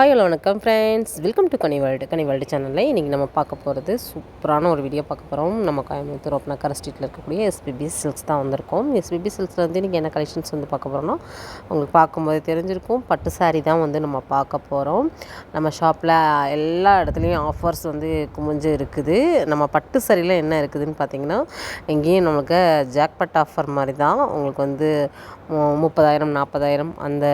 Hi hello வணக்கம் friends welcome to Kani world Kani world சேனலில் இன்றைக்கி நம்ம பார்க்க போகிறது சூப்பரான ஒரு வீடியோ பார்க்க போகிறோம் நம்ம கோயம்புத்தூர் ஓப்பனக்கர ஸ்ட்ரீட்டில் இருக்கக்கூடிய எஸ்பிபி சில்க்ஸ் தான் வந்திருக்கோம். எஸ்பிபி சில்க்ஸில் வந்து இன்றைக்கி என்ன கலெக்ஷன்ஸ் வந்து பார்க்க போகிறோம்னா உங்களுக்கு பார்க்கும்போது தெரிஞ்சிருக்கும். பட்டு saree தான் வந்து நம்ம பார்க்க போகிறோம் நம்ம ஷாப்பில் எல்லா இடத்துலையும் ஆஃபர்ஸ் வந்து குமிஞ்சு இருக்குது. நம்ம பட்டு சாரியில் என்ன இருக்குதுன்னு பார்த்தீங்கன்னா எங்கேயும் நம்மளுக்கு ஜாக்பட் ஆஃபர் மாதிரி தான். உங்களுக்கு வந்து முப்பதாயிரம் நாற்பதாயிரம் அந்த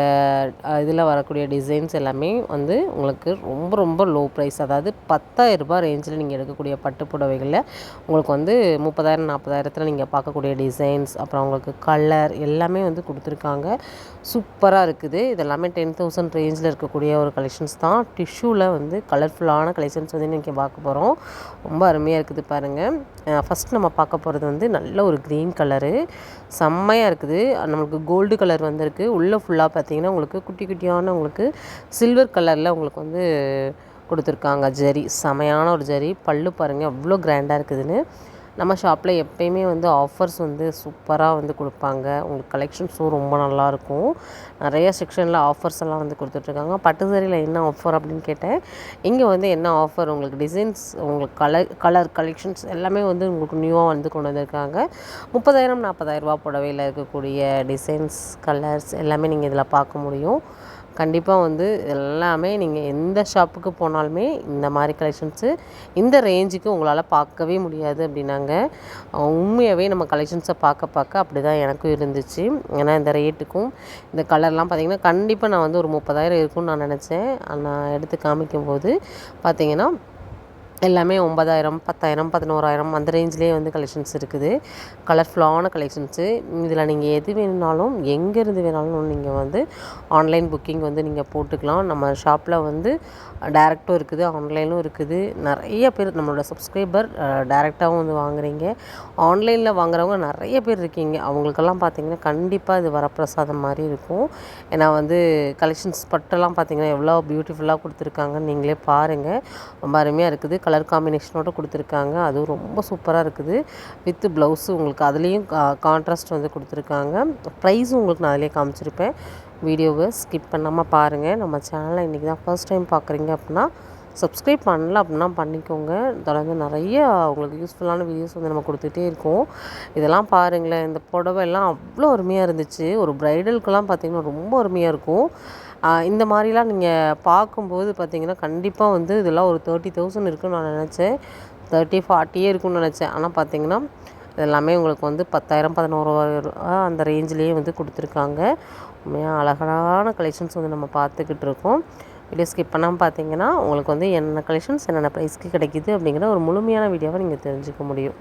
இதில் வரக்கூடிய டிசைன்ஸ் எல்லாமே வந்து உங்களுக்கு ரொம்ப ரொம்ப லோ ப்ரைஸ் அதாவது பத்தாயிரரூபா ரூபாய் ரேஞ்சில் நீங்கள் எடுக்கக்கூடிய பட்டு புடவைகளில் உங்களுக்கு வந்து முப்பதாயிரம் நாற்பதாயிரத்தில் நீங்கள் பார்க்கக்கூடிய டிசைன்ஸ் அப்புறம் உங்களுக்கு கலர் எல்லாமே வந்து கொடுத்துருக்காங்க. சூப்பராக இருக்குது. இதெல்லாமே டென் தௌசண்ட் ரேஞ்சில் இருக்கக்கூடிய ஒரு கலெக்ஷன்ஸ் தான். டிஷ்யூவில் வந்து கலர்ஃபுல்லான கலெக்ஷன்ஸ் வந்து இன்றைக்கி பார்க்க போகிறோம் ரொம்ப அருமையாக இருக்குது பாருங்கள் ஃபஸ்ட் நம்ம பார்க்க போகிறது வந்து நல்ல ஒரு க்ரீன் கலரு செம்மையாக இருக்குது. நம்மளுக்கு கோல்டு கலர் வந்திருக்கு. உள்ளே ஃபுல்லாக பார்த்தீங்கன்னா உங்களுக்கு குட்டி குட்டியான உங்களுக்கு சில்வர் கலரில் உங்களுக்கு வந்து கொடுத்துருக்காங்க ஜரி. செமையான ஒரு ஜரி. பல்லு பாருங்கள் அவ்வளோ கிராண்டாக இருக்குதுன்னு. நம்ம ஷாப்பில் எப்பயுமே வந்து ஆஃபர்ஸ் வந்து சூப்பராக வந்து கொடுப்பாங்க. உங்களுக்கு கலெக்ஷன்ஸும் ரொம்ப நல்லாயிருக்கும் நிறைய செக்ஷனில் ஆஃபர்ஸ் எல்லாம் வந்து கொடுத்துட்ருக்காங்க. பட்டு சரியில் என்ன ஆஃபர் அப்படின்னு கேட்டேன். இங்கே வந்து என்ன ஆஃபர் உங்களுக்கு டிசைன்ஸ் உங்களுக்கு கலர் கலர் கலெக்ஷன்ஸ் எல்லாமே வந்து உங்களுக்கு நியூவாக வந்து கொண்டு வந்திருக்காங்க. முப்பதாயிரம் நாற்பதாயிரரூபா புடவையில் இருக்கக்கூடிய டிசைன்ஸ் கலர்ஸ் எல்லாமே நீங்கள் இதில் பார்க்க முடியும். கண்டிப்பாக வந்து எல்லாமே நீங்கள் எந்த ஷாப்புக்கு போனாலுமே இந்த மாதிரி கலெக்ஷன்ஸு இந்த ரேஞ்சுக்கு உங்களால் பார்க்கவே முடியாது அப்படின்னாங்க. உண்மையாகவே நம்ம கலெக்ஷன்ஸை பார்க்க பார்க்க அப்படி தான் எனக்கும் இருந்துச்சு. ஏன்னா இந்த ரேட்டுக்கும் இந்த கலர்லாம் பார்த்திங்கன்னா கண்டிப்பாக நான் வந்து ஒரு முப்பதாயிரம் இருக்கும்னு நான் நினச்சேன். நான் எடுத்து காமிக்கும்போது பார்த்திங்கன்னா எல்லாமே ஒன்பதாயிரம் பத்தாயிரம் பதினோராயிரம் அந்த ரேஞ்சிலே வந்து கலெக்ஷன்ஸ் இருக்குது. கலர்ஃபுல்லான கலெக்ஷன்ஸு இதில் நீங்கள் எது வேணும்னாலும் எங்கேருந்து வேணாலும் நீங்கள் வந்து ஆன்லைன் புக்கிங் வந்து நீங்கள் போட்டுக்கலாம். நம்ம ஷாப்பில் வந்து டேரெக்டும் இருக்குது ஆன்லைனும் இருக்குது. நிறைய பேர் நம்மளோட சப்ஸ்கிரைபர் டேரெக்டாகவும் வந்து வாங்குறீங்க. ஆன்லைனில் வாங்குறவங்க நிறைய பேர் இருக்கீங்க. அவங்களுக்கெல்லாம் பார்த்தீங்கன்னா கண்டிப்பாக இது வரப்பிரசாதம் மாதிரி இருக்கும். ஏன்னா வந்து கலெக்ஷன்ஸ் பட்டெல்லாம் பார்த்தீங்கன்னா எவ்வளோ பியூட்டிஃபுல்லாக கொடுத்துருக்காங்கன்னு நீங்களே பாருங்கள் ரொம்ப அருமையாக இருக்குது. கலர் காம்பினேஷனோட கொடுத்துருக்காங்க. அதுவும் ரொம்ப சூப்பராக இருக்குது. வித் ப்ளவுஸு உங்களுக்கு அதுலேயும் கான்ட்ராஸ்ட் வந்து கொடுத்துருக்காங்க. ப்ரைஸும் உங்களுக்கு நான் அதிலே காமிச்சிருப்பேன். வீடியோவை ஸ்கிப் பண்ணாமல் பாருங்கள் நம்ம சேனலை இன்றைக்கி தான் ஃபர்ஸ்ட் டைம் பார்க்குறீங்க அப்படின்னா சப்ஸ்கிரைப் பண்ணல அப்படின்னா பண்ணிக்கோங்க. தொடர்ந்து நிறைய உங்களுக்கு யூஸ்ஃபுல்லான வீடியோஸ் வந்து நம்ம கொடுத்துட்டே இருக்கோம். இதெல்லாம் பாருங்களேன் இந்த புடவை எல்லாம் அவ்வளோ அருமையாக இருந்துச்சு. ஒரு ப்ரைடலுக்கெல்லாம் பார்த்தீங்கன்னா ரொம்ப அருமையாக இருக்கும். இந்த மாதிரிலாம் நீங்கள் பார்க்கும்போது பார்த்தீங்கன்னா கண்டிப்பாக வந்து இதெல்லாம் ஒரு தேர்ட்டி தௌசண்ட் இருக்குன்னு நான் நினச்சேன். தேர்ட்டி ஃபார்ட்டியே இருக்கும்னு நினச்சேன். ஆனால் பார்த்தீங்கன்னா இதெல்லாமே உங்களுக்கு வந்து பத்தாயிரம் பதினோராயிரம் அந்த ரேஞ்சிலேயே வந்து கொடுத்துருக்காங்க. உண்மையாக அழகான கலெக்ஷன்ஸ் வந்து நம்ம பார்த்துக்கிட்டு இருக்கோம். வீடியோ ஸ்கிப் பண்ணாமல் பார்த்தீங்கன்னா உங்களுக்கு வந்து என்னென்ன கலெக்ஷன்ஸ் என்னென்ன ப்ரைஸ்க்கு கிடைக்கிது அப்படிங்கிற ஒரு முழுமையான வீடியோவை நீங்கள் தெரிஞ்சுக்க முடியும்.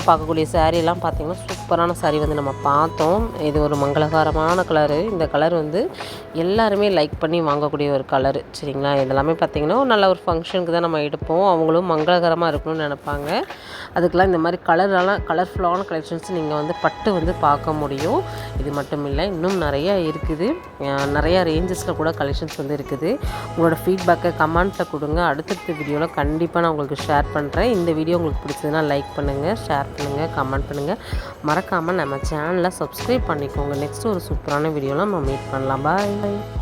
நம்ம பார்க்கக்கூடிய சாரீலாம் பார்த்திங்கன்னா சூப்பரான saree வந்து நம்ம பார்த்தோம். இது ஒரு மங்களகரமான கலரு இந்த கலர் வந்து எல்லாருமே லைக் பண்ணி வாங்கக்கூடிய ஒரு கலரு சரிங்களா? இதெல்லாமே பார்த்திங்கன்னா நல்ல ஒரு ஃபங்க்ஷனுக்கு தான் நம்ம எடுப்போம். அவங்களும் மங்களகரமாக இருக்கணும்னு நினைப்பாங்க. அதுக்கெலாம் இந்த மாதிரி கலரெல்லாம் கலர்ஃபுல்லான கலெக்ஷன்ஸ் நீங்கள் வந்து பட்டு வந்து பார்க்க முடியும். இது மட்டும் இல்லை இன்னும் நிறையா இருக்குது. நிறையா ரேஞ்சஸில் கூட கலெக்ஷன்ஸ் வந்து இருக்குது. உங்களோட ஃபீட்பேக்கை கமெண்ட்டில் கொடுங்க. அடுத்தடுத்த வீடியோவில் கண்டிப்பாக நான் உங்களுக்கு ஷேர் பண்ணுறேன் இந்த வீடியோ உங்களுக்கு பிடிச்சதுன்னா லைக் பண்ணுங்கள் ஷேர் பண்ணுங்கள் கமெண்ட் பண்ணுங்கள் மறக்காமல் நம்ம சேனலை சப்ஸ்கிரைப் பண்ணிக்கோங்க. நெக்ஸ்ட் ஒரு சூப்பரான வீடியோவில் நம்ம மீட் பண்ணலாம். பாய்